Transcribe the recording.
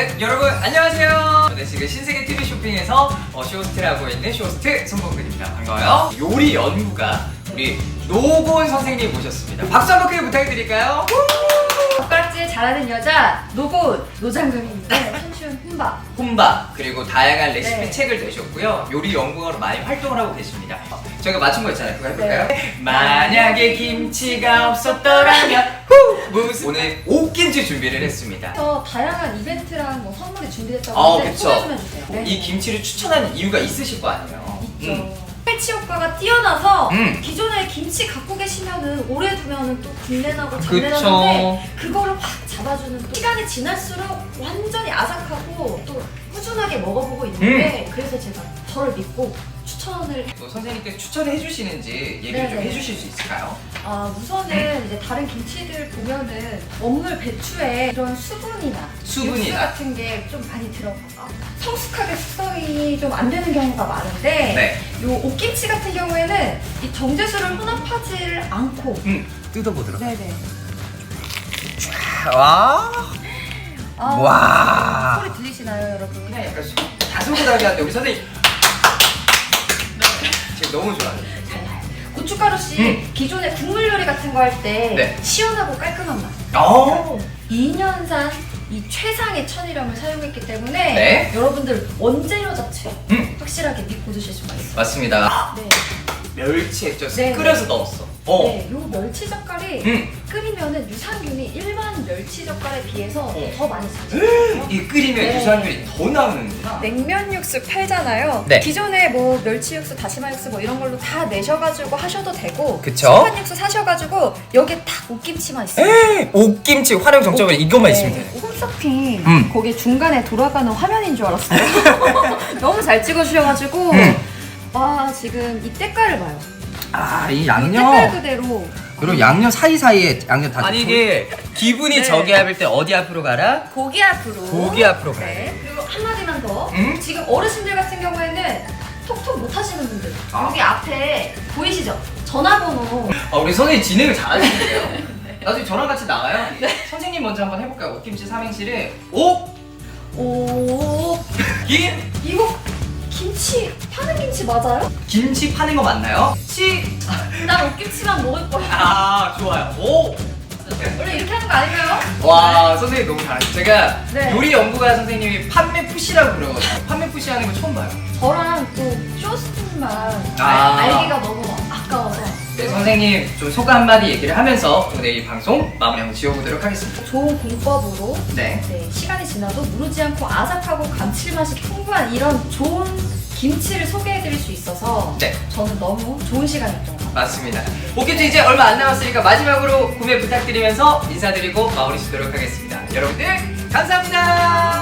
네, 여러분 안녕하세요. 저는 지금 신세계 TV 쇼핑에서 어, 쇼호스트를 하고 있는 쇼호스트 손범근입니다. 반가워요. 요리 연구가 우리 노곤 선생님 모셨습니다. 박수 한번 크게 부탁드릴까요? 젓가락질 잘하는 여자 노곤 노장금입니다. 훈바. 혼밥 그리고 다양한 레시피 네. 책을 내셨고요. 요리 연구가로 많이 활동을 하고 계십니다. 어, 저희가 맞춘 거 있잖아요. 그거 해볼까요? 네. 만약에 김치가 없었더라면 후! 무슨 오늘 옷김치 준비를 했습니다. 저 다양한 이벤트랑 뭐 선물이 준비됐다고 어, 하는데 그쵸. 소개 좀 해주세요. 네. 이 김치를 추천하는 이유가 있으실 거 아니에요. 있죠. 음. 패치 효과가 뛰어나서 음. 기존에 김치 갖고 계시면은 오래 두면은 또 군내나고 장내 그쵸. 나는데 그거를 확 잡아주는 또 시간이 지날수록 완전히 아삭하고 또 꾸준하게 먹어보고 있는데 음. 그래서 제가 저를 믿고 추천을 또 선생님께 추천해 주시는지 얘기를 좀 네네. 해주실 수 있을까요? 아 우선은 이제 다른 김치들 보면은 먹물 배추에 이런 수분이나 수분이나. 육수 같은 게 좀 많이 들어가서 성숙하게 숙성이 좀 안 되는 경우가 많은데 네. 요 옥김치 같은 경우에는 이 정제수를 혼합하지를 않고 음, 뜯어보도록. 네네 와. 아, 와. 소리 들리시나요 여러분? 그냥 약간 소- 다소곳하게 하는데 우리 선생님. 너무 좋아요. 잘 나요. 고춧가루 씨 음. 기존에 국물 요리 같은 거 할 때 네. 시원하고 깔끔한 맛 어. 2년산 이 최상의 천일염을 사용했기 때문에 네. 여러분들 원재료 자체 음. 확실하게 믿고 드실 수가 있어요. 맞습니다. 네. 멸치 액젓 네, 끓여서 넣었어. 어. 네, 요 멸치 젓갈이 음. 끓이면은 유산균이 일반 멸치 젓갈에 비해서 어. 더 많이 잡혀요. 이 끓이면 네. 유산균이 더 나오는구나. 냉면 육수 팔잖아요. 네. 기존에 뭐 멸치 육수, 다시마 육수 뭐 이런 걸로 다 내셔가지고 하셔도 되고 그쵸? 시판 육수 사셔가지고 여기에 딱 옥김치만 있어요. 에이, 옷김치 활용 정점은 이것만 있으면 네. 되네. 홈쇼핑 음. 거기 중간에 돌아가는 화면인 줄 알았어요. 너무 잘 찍어주셔가지고 음. 와 지금 이 때깔을 봐요. 아, 이 때깔 그대로 그리고 양념 사이사이에 양념 다 아니 이게 기분이 네. 저기압일 때 어디 앞으로 가라? 고기 앞으로 고기 앞으로 가야 네. 그리고 한마디만 더 음? 지금 어르신들 같은 경우에는 톡톡 못 하시는 분들 아. 여기 앞에 보이시죠? 전화번호 아, 우리 선생님 진행을 잘하시는데요. 나중에 저랑 같이 나가요. 선생님 먼저 한번 해볼까요? 옷김치 삼행시를 옥, 오 김, 이거 김치 파는 김치 맞아요? 김치 파는 거 맞나요? 치, 난 옥김치만 먹을 거야 아 좋아요. 오. 원래 이렇게 하는 거 아닌가요? 와 선생님 너무 잘하시죠. 제가 네. 요리 연구가 선생님이 판매 푸시라고 부르거든요. 판매 푸시 하는 거 처음 봐요. 저랑 또 쇼스팅만 아. 알기가 너무 아까워서 네, 선생님 좀 소감 한마디 얘기를 하면서 오늘 이 방송 마무리 한번 지어보도록 하겠습니다. 좋은 공법으로 네. 네, 시간이 지나도 무르지 않고 아삭하고 감칠맛이 풍부한 이런 좋은 김치를 소개해드릴 수 있어서 네. 저는 너무 좋은 시간이었던 것 같아요. 맞습니다. 오케이 이제 얼마 안 남았으니까 마지막으로 구매 부탁드리면서 인사드리고 마무리 짓도록 하겠습니다. 여러분들 감사합니다.